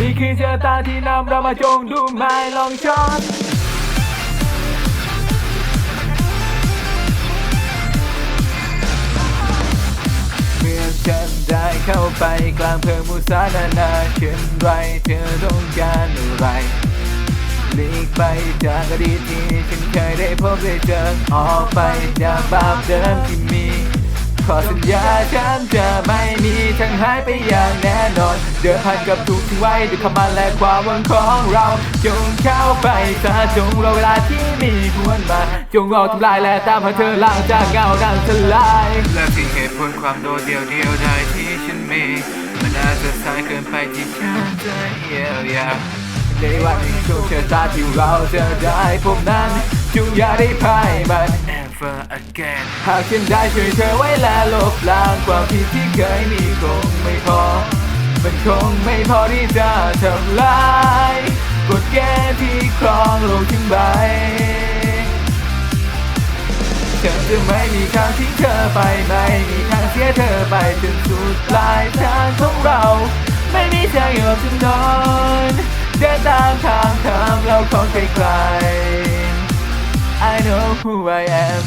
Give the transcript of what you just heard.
นี่คือชะตาที่นำเรามาจงดูไม่ลองช้อนเมื่อฉันได้เข้าไปกลางเพลิงมุสานานาเช่นไรเธอต้องการอะไรหลีกไปจากอดีตที่ฉันเคยได้พบได้เจอออกไปจากบาปเดิมที่มี ขอสัญญาฉันจะไม่มีทางหายไปอย่างแน่นอน เดินผ่านกับทุกที่ไว้ด้วยคำมันและความหวังของเราจงเข้าไปซะจงรอเวลาที่มีควรมาจงรอทำลายและตามหาเธอล่างจากเงาดังทลายและที่เหตุผลความโดดเดี่ยวเดียวได้ที่ฉันมีมันอาจจะสายเกินไปที่ฉันจะเยียวยาในวันแห่งโชคชะตาที่เราจะได้พบนั้นจงอย่าได้พ่ายมัน Never again หากฉันได้ช่วยเธอไว้และลบล้างความผิดที่เคยมีคงไม่พอมัน คงไม่พอที่จะทำลายกฎเกณฑ์ที่ครองโลกทั้งใบฉันจะไม่มีทางทิ้งเธอไปไม่มีทางเสียเธอไปจนสุดปลายทางของเรา ไม่มีทางยอมจำนนเดินตามทางทางเราของไกลๆ I know who I am